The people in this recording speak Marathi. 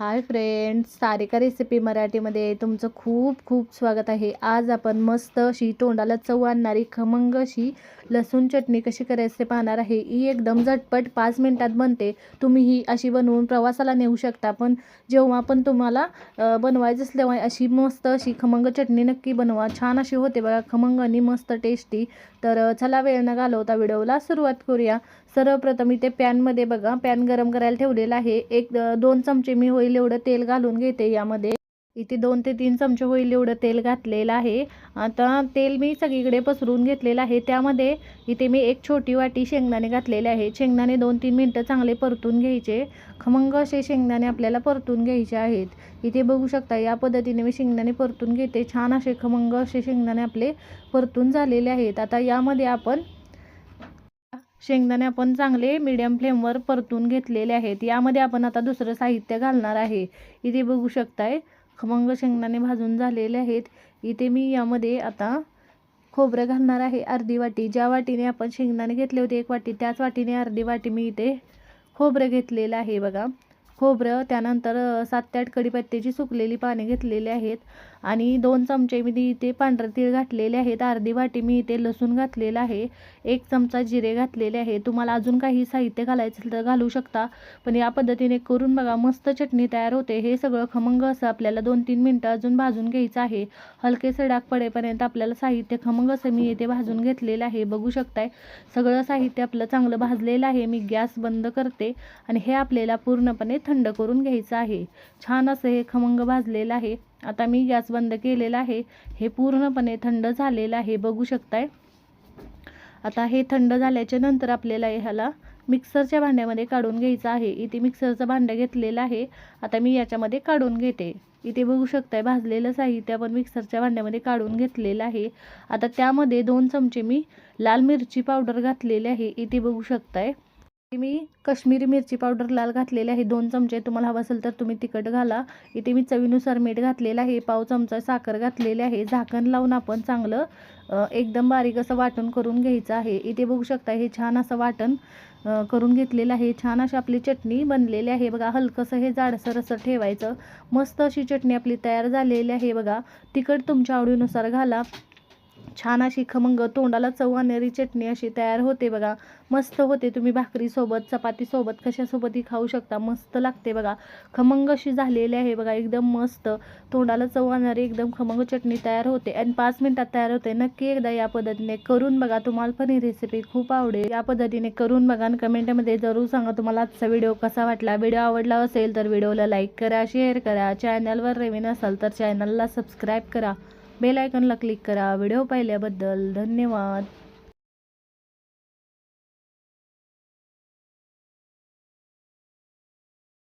हाय फ्रेंड्स सारिका रेसिपी मराठीमध्ये तुमचं खूप खूप स्वागत आहे. आज आपण मस्त अशी तोंडाला चव आणणारी खमंग अशी लसूण चटणी कशी करायची ते पाहणार आहे. ही एकदम झटपट पाच मिनटात बनते. तुम्ही ही अशी बनवून प्रवासाला नेऊ शकता पण जेव्हा पण तुम्हाला बनवायचं असेल तेव्हा अशी मस्त अशी खमंग चटणी नक्की बनवा. छान अशी होते बघा खमंग आणि मस्त टेस्टी तर चला वेळ न घालवता व्हिडिओला सुरुवात करूया. सर्वप्रथम इथे पॅनमध्ये बघा पॅन गरम करायला ठेवलेला आहे. एक दोन चमचे मी होईल एवढं तेल घालून घेते यामध्ये. इथे दोन ते तीन चमचे होईल एवढं तेल घातलेलं आहे. आता तेल मी सगळीकडे पसरून घेतलेलं आहे. त्यामध्ये इथे मी एक छोटी वाटी शेंगदाणे घातलेले आहे. शेंगदाणे दोन तीन मिनटं चांगले परतून घ्यायचे. खमंग असे शेंगदाणे आपल्याला परतून घ्यायचे आहेत. इथे बघू शकता या पद्धतीने मी शेंगदाणे परतून घेते. छान असे खमंग असे शेंगदाणे आपले परतून झालेले आहेत. आता यामध्ये आपण शेंगदाणे आपण चांगले मीडियम फ्लेमवर परतून घेतलेले आहेत. यामध्ये आपण आता दुसरं साहित्य घालणार आहे. इथे बघू शकताय खमंग शेंगदाणे भाजून झालेले आहेत. इथे मी यामध्ये आता खोबरं घालणार आहे अर्धी वाटी. ज्या वाटीने आपण शेंगदाणे घेतले होते एक वाटी त्याच वाटीने अर्धी वाटी मी इथे खोबरं घेतलेलं आहे बघा. खोबरं त्यानंतर सात ते आठ कढीपत्त्याची सुकलेली पाने घेतलेली आहेत आणि दोन चमचे मी इथे पांढरे तीळ घातलेले आहेत. अर्धी वाटी मी इथे लसूण घातलेलं आहे. एक चमचा जिरे घातलेले आहे. तुम्हाला अजून काही साहित्य घालायचं असेल तर घालू शकता पण या पद्धतीने करून बघा मस्त चटणी तयार होते. हे सगळं खमंग असं आपल्याला दोन तीन मिनटं अजून भाजून घ्यायचं आहे. हलकेसे डाग पडेपर्यंत आपल्याला साहित्य खमंग असं मी इथे भाजून घेतलेलं आहे. बघू शकताय सगळं साहित्य आपलं चांगलं भाजलेलं आहे. मी गॅस बंद करते आणि हे आपल्याला पूर्णपणे थंड करून घ्यायचं आहे. छान असं हे खमंग भाजलेलं आहे. आता मी गॅस बंद केलेला आहे. हे पूर्णपणे थंड झालेलं आहे. बघू शकताय. आता हे थंड झाल्याच्यानंतर आपल्याला ह्याला मिक्सरच्या भांड्यामध्ये काढून घ्यायचं आहे. इथे मिक्सरचं भांडं घेतलेलं आहे. आता मी याच्यामध्ये काढून घेते. इथे बघू शकताय भाजलेलं साहित्य आपण मिक्सरच्या भांड्यामध्ये काढून घेतलेलं आहे. आता त्यामध्ये दोन चमचे मी लाल मिरची पावडर घातलेली आहे. इथे बघू शकताय. मी कश्मीरी मिरची पावडर लाल घातलेली आहे. दोन चमचे तुम्हाला हवं असेल तर तुम्ही तिखट घाला. इथे मी चवीनुसार मीठ घातलेलं आहे. पाव चमचा साखर घातलेली आहे. झाकण लावून आपण चांगलं एकदम बारीक असं वाटण करून घ्यायचं आहे. इथे बघू शकता हे छान असं वाटण करून घेतलेलं आहे. छान अशी आपली चटणी बनलेली आहे. बघा हलकंसं हे जाडसर असं ठेवायचं. मस्त अशी चटणी आपली तयार झालेली आहे. बघा तिखट तुमच्या आवडीनुसार घाला. छान अशी खमंग तोंडाला चव आणणारी चटणी अशी तयार होते बघा. मस्त होते तुम्ही भाकरीसोबत चपातीसोबत कशासोबतही खाऊ शकता. मस्त लागते बघा. खमंग अशी झालेली आहे बघा एकदम मस्त. तोंडाला चव आणणारी एकदम खमंग चटणी तयार होते. आणि पाच मिनटात तयार होते. नक्की एकदा या पद्धतीने करून बघा. तुम्हाला पण ही रेसिपी खूप आवडेल. या पद्धतीने करून बघा आणि कमेंटमध्ये जरूर सांगा तुम्हाला आजचा व्हिडिओ कसा वाटला. व्हिडिओ आवडला असेल तर व्हिडिओला लाईक करा शेअर करा. चॅनलवर नवीन असाल तर चॅनलला सबस्क्राईब करा. बेल आयकॉनला क्लिक करा. व्हिडिओ पाहिल्याबद्दल धन्यवाद.